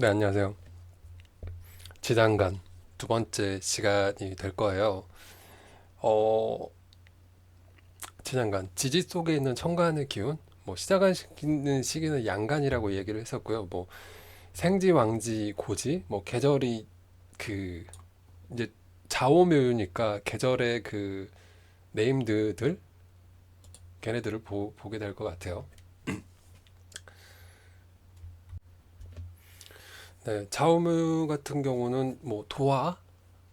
네, 안녕하세요. 지장간 두 번째 시간이 될 거예요. 어, 지장간, 지지 속에 있는 천간의 기운, 뭐 시작하는 시기는 양간이라고 얘기를 했었고요. 뭐 생지, 왕지, 고지, 뭐 계절이 그 이제 좌오묘유니까 계절의 그 네임드들 걔네들을 보, 보게 될 것 같아요. 네, 좌우무 같은 경우는 뭐 도화,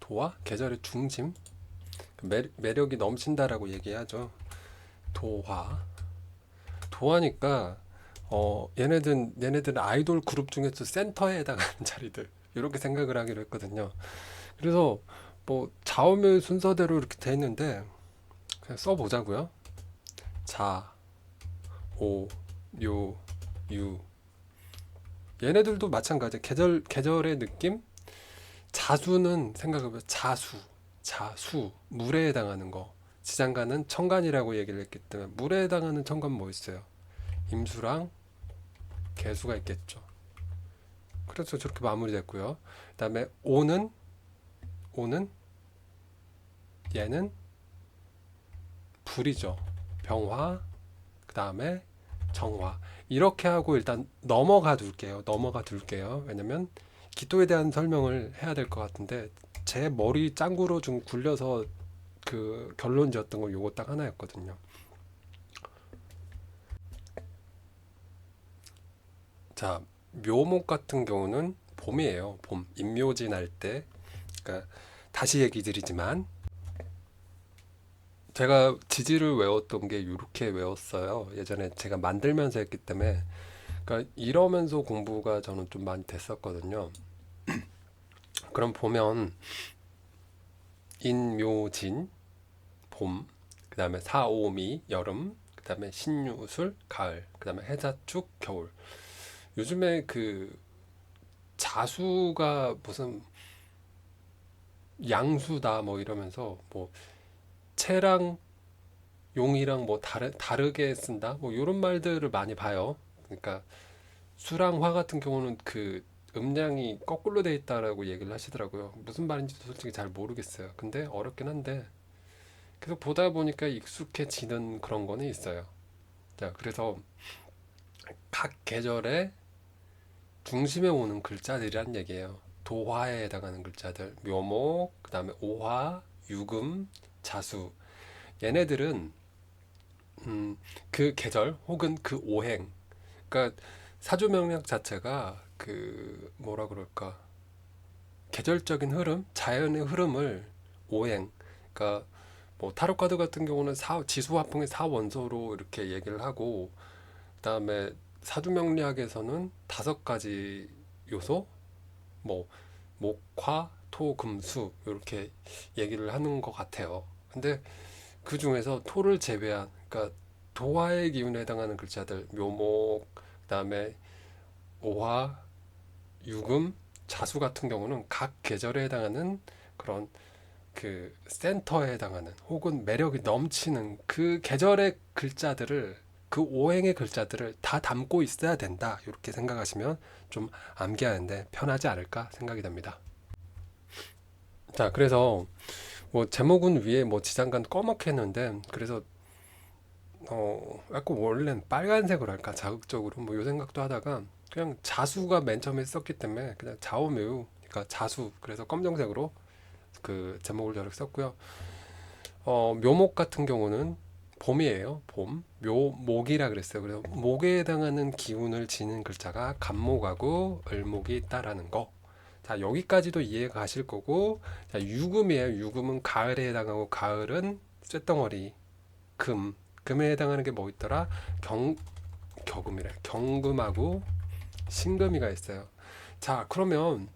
도화, 계절의 중심, 그 매, 매력이 넘친다라고 얘기하죠. 도화, 도화니까 어 얘네들 얘네들은 아이돌 그룹 중에서 센터에 해당하는 자리들 이렇게 생각을 하기로 했거든요. 그래서 뭐 좌우무 순서대로 이렇게 돼 있는데 그냥 써보자고요. 자, 오, 요, 유. 얘네들도 마찬가지. 계절 계절의 느낌. 자수는 생각해보면 자수, 자수, 물에 해당하는 거. 지장간은 천간이라고 얘기를 했기 때문에 물에 해당하는 천간 뭐 있어요? 임수랑 개수가 있겠죠. 그래서 저렇게 마무리됐고요. 그 다음에 오는 오는 얘는 불이죠. 병화, 그 다음에 정화. 이렇게 하고 일단 넘어가 둘게요. 넘어가 둘게요. 왜냐면 기토에 대한 설명을 해야 될 것 같은데 제 머리 짱구로 좀 굴려서 그 결론 지었던 건 요거 딱 하나였거든요. 자, 묘목 같은 경우는 봄이에요. 봄. 임묘지 날 때. 그러니까 다시 얘기 드리지만 제가 지지를 외웠던 게 이렇게 외웠어요. 예전에 제가 만들면서 했기 때문에 그러니까 이러면서 공부가 저는 좀 많이 됐었거든요. 그럼 보면 인묘진 봄, 그다음에 사오미 여름, 그다음에 신유술 가을, 그다음에 해자축 겨울. 요즘에 그 자수가 무슨 양수다 뭐 이러면서 뭐 채랑 용이랑 뭐 다르, 다르게 쓴다 뭐 이런 말들을 많이 봐요. 그러니까 수랑 화 같은 경우는 그 음량이 거꾸로 돼 있다라고 얘기를 하시더라고요. 무슨 말인지도 솔직히 잘 모르겠어요. 근데 어렵긴 한데 계속 보다 보니까 익숙해지는 그런 거는 있어요. 자, 그래서 각 계절에 중심에 오는 글자들이란 얘기예요. 도화에 해당하는 글자들, 묘목, 그다음에 오화, 유금, 자수. 얘네들은 음, 그 계절 혹은 그 오행. 그러니까 사주 명략 자체가 그 뭐라 그럴까? 계절적인 흐름, 자연의 흐름을 오행. 그러니까 뭐 타로 카드 같은 경우는 사, 지수 화풍의 사원소로 이렇게 얘기를 하고 그다음에 사주 명리학에서는 다섯 가지 요소 뭐 목화 토금수 이렇게 얘기를 하는 것 같아요. 근데 그 중에서 토를 제외한 그러니까 도화의 기운에 해당하는 글자들 묘목 그다음에 오화 유금 자수 같은 경우는 각 계절에 해당하는 그런 그 센터에 해당하는 혹은 매력이 넘치는 그 계절의 글자들을 그 오행의 글자들을 다 담고 있어야 된다. 이렇게 생각하시면 좀 암기하는데 편하지 않을까 생각이 됩니다. 자, 그래서 뭐 제목은 위에 뭐 지장간 꺼멓게 했는데 그래서 어 약간 원래는 빨간색으로 할까 자극적으로 뭐 요 생각도 하다가 그냥 자수가 맨 처음에 썼기 때문에 그냥 좌우매우 그러니까 자수 그래서 검정색으로 그 제목을 저렇게 썼고요. 어 묘목 같은 경우는 봄이에요. 봄. 묘목이라 그랬어요. 그래서 목에 해당하는 기운을 지닌 글자가 간목하고 을목이 있다라는 거. 자, 여기까지도 이해가 가실 거고, 자, 유금이에요. 유금은 가을에 해당하고, 가을은 쇳덩어리, 금. 금에 해당하는 게 뭐 있더라? 경, 겨금이래. 경금하고 신금이가 있어요. 자, 그러면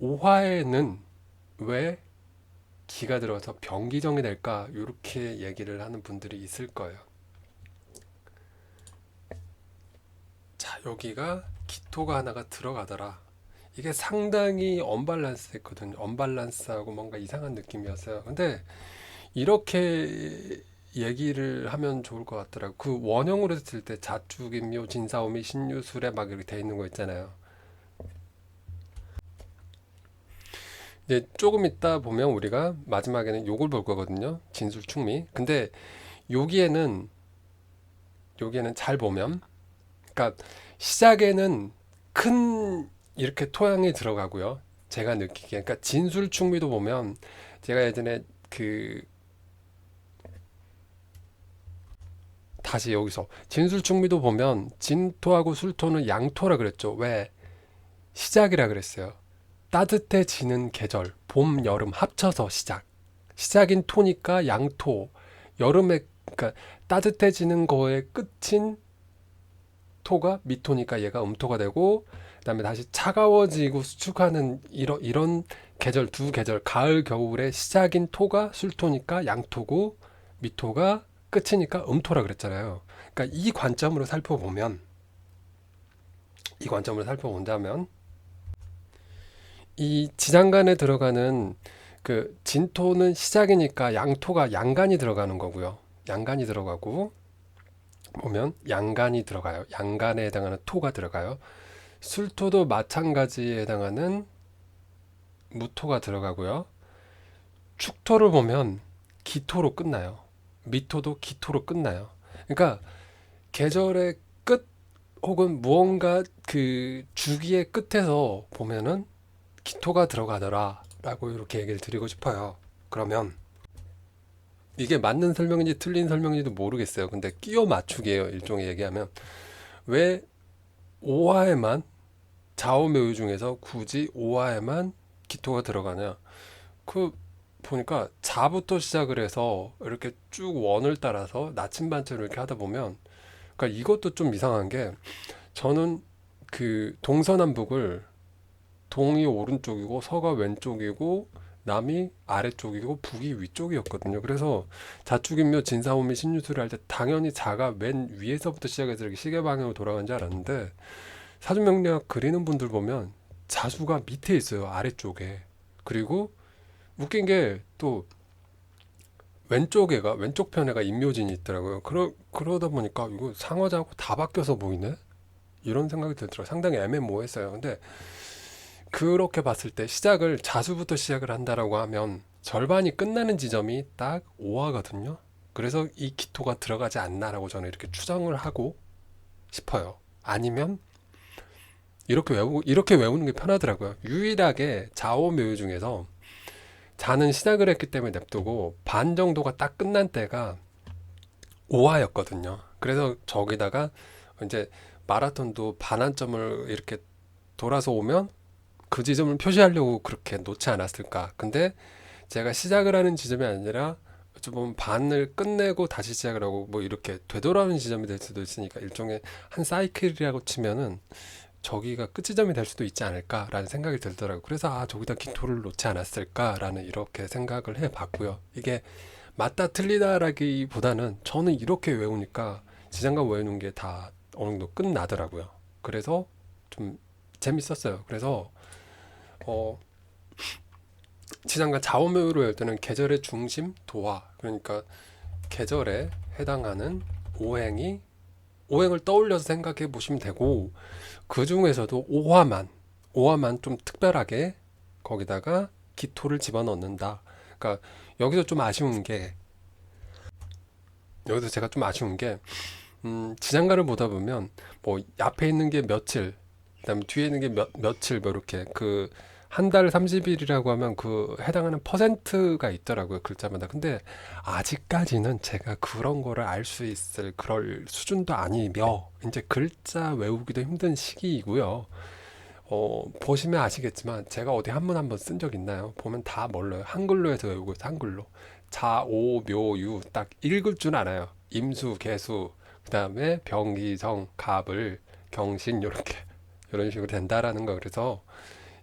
오화에는 왜 기가 들어서 병기정이 될까? 이렇게 얘기를 하는 분들이 있을 거예요. 자, 여기가 기토가 하나가 들어가더라. 이게 상당히 언밸런스 했거든요. 언밸런스하고 뭔가 이상한 느낌이었어요. 근데 이렇게 얘기를 하면 좋을 것 같더라고. 그 원형으로 했을 때 자축, 임묘, 진사오미, 신유술에 막 이렇게 돼 있는 거 있잖아요. 이제 조금 있다 보면 우리가 마지막에는 요걸 볼 거거든요. 진술충미. 근데 여기에는 여기에는 잘 보면 그러니까 시작에는 큰 이렇게 토양이 들어가고요. 제가 느끼기에 그러니까 진술 충미도 보면 제가 예전에 그 다시 여기서 진술 충미도 보면 진토하고 술토는 양토라 그랬죠. 왜? 시작이라 그랬어요. 따뜻해지는 계절, 봄, 여름 합쳐서 시작. 시작인 토니까 양토. 여름에 그러니까 따뜻해지는 거의 끝인 토가 미토니까 얘가 음토가 되고 그다음에 다시 차가워지고 수축하는 이런 이런 계절 두 계절 가을 겨울의 시작인 토가 술토니까 양토고 미토가 끝이니까 음토라 그랬잖아요. 그러니까 이 관점으로 살펴보면 이 관점으로 살펴본다면 이 지장간에 들어가는 그 진토는 시작이니까 양토가 양간이 들어가는 거고요. 양간이 들어가고 보면 양간이 들어가요. 양간에 해당하는 토가 들어가요. 술토도 마찬가지에 해당하는 무토가 들어가고요. 축토를 보면 기토로 끝나요. 미토도 기토로 끝나요. 그러니까 계절의 끝 혹은 무언가 그 주기의 끝에서 보면은 기토가 들어가더라라고 이렇게 얘기를 드리고 싶어요. 그러면 이게 맞는 설명인지 틀린 설명인지도 모르겠어요. 근데 끼워 맞추기예요. 일종의 얘기하면 왜 오화에만 좌우묘유 중에서 굳이 오화에만 기토가 들어가냐? 그 보니까 자부터 시작을 해서 이렇게 쭉 원을 따라서 나침반처럼 이렇게 하다 보면 그러니까 이것도 좀 이상한 게 저는 그 동서남북을 동이 오른쪽이고 서가 왼쪽이고 남이 아래쪽이고 북이 위쪽이었거든요. 그래서 자축인묘 진사오미 신유술을 할 때 당연히 자가 맨 위에서부터 시작해서 이렇게 시계 방향으로 돌아간 줄 알았는데 사주명리학 그리는 분들 보면 자수가 밑에 있어요. 아래쪽에. 그리고 웃긴 게 또 왼쪽에가 왼쪽 편에가 임묘진이 있더라고요. 그러 그러다 보니까 이거 상어자하고 다 바뀌어서 보이네. 이런 생각이 들더라고요. 상당히 애매모호했어요. 근데 그렇게 봤을 때 시작을 자수부터 시작을 한다라고 하면 절반이 끝나는 지점이 딱 5화거든요. 그래서 이 기토가 들어가지 않나라고 저는 이렇게 추정을 하고 싶어요. 아니면 이렇게 외우 이렇게 외우는 게 편하더라고요. 유일하게 좌오묘유 중에서 자는 시작을 했기 때문에 냅두고 반 정도가 딱 끝난 때가 5화였거든요. 그래서 저기다가 이제 마라톤도 반환점을 이렇게 돌아서 오면 그 지점을 표시하려고 그렇게 놓지 않았을까. 근데 제가 시작을 하는 지점이 아니라 보면 반을 끝내고 다시 시작을 하고 뭐 이렇게 되돌아오는 지점이 될 수도 있으니까 일종의 한 사이클이라고 치면은 저기가 끝지점이 될 수도 있지 않을까라는 생각이 들더라고요. 그래서 아 저기다 기토를 놓지 않았을까라는 이렇게 생각을 해봤고요. 이게 맞다 틀리다라기보다는 저는 이렇게 외우니까 지장간 외우는 게 다 어느 정도 끝나더라고요. 그래서 좀 재밌었어요. 그래서 어 지장간 좌우묘로 외울 때는 계절의 중심 도화 그러니까 계절에 해당하는 오행이 오행을 떠올려서 생각해 보시면 되고 그 중에서도 오화만 오화만 좀 특별하게 거기다가 기토를 집어넣는다. 그러니까 여기서 좀 아쉬운 게 여기서 제가 좀 아쉬운 게 음, 지장간을 보다 보면 뭐 앞에 있는 게 며칠, 그다음에 뒤에 있는 게 몇, 며칠 뭐 이렇게 그 한 달 30일이라고 하면 그 해당하는 퍼센트가 있더라고요, 글자마다. 근데 아직까지는 제가 그런 거를 알 수 있을 그럴 수준도 아니며 이제 글자 외우기도 힘든 시기이고요. 어, 보시면 아시겠지만 제가 어디 한문 한번 쓴 적 있나요? 보면 다 몰라요. 한글로 해서 외우고 있어요, 한글로. 자, 오, 묘, 유 딱 읽을 줄 알아요. 임수, 개수, 그 다음에 병기 성, 갑을, 경신 요렇게 이런 식으로 된다라는 거. 그래서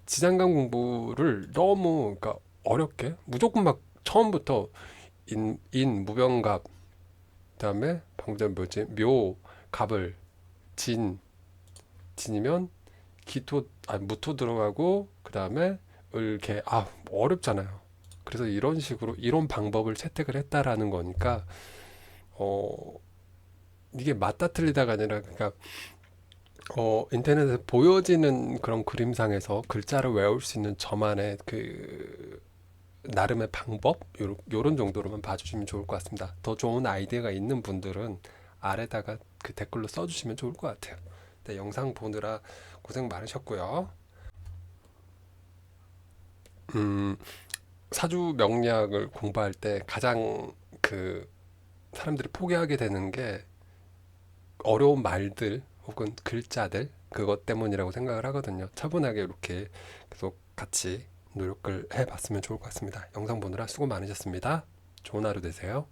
지장간 공부를 너무 그러니까 어렵게 무조건 막 처음부터 인, 인 무병갑 그다음에 방금 전에 뭐지 묘 갑을 진 진이면 기토 아 무토 들어가고 그다음에 을개 아 어렵잖아요. 그래서 이런 식으로 이런 방법을 채택을 했다라는 거니까 어 이게 맞다 틀리다가 아니라 그러니까 어, 인터넷에 보여지는 그런 그림상에서 글자를 외울 수 있는 저만의 그 나름의 방법 요런, 정도로만 봐주시면 좋을 것 같습니다. 더 좋은 아이디어가 있는 분들은 아래다가 그 댓글로 써주시면 좋을 것 같아요. 네, 영상 보느라 고생 많으셨고요. 음, 사주 명리학을 공부할 때 가장 그 사람들이 포기하게 되는 게 어려운 말들 혹은 글자들 그것 때문이라고 생각을 하거든요. 차분하게 이렇게 계속 같이 노력을 해봤으면 좋을 것 같습니다. 영상 보느라 수고 많으셨습니다. 좋은 하루 되세요.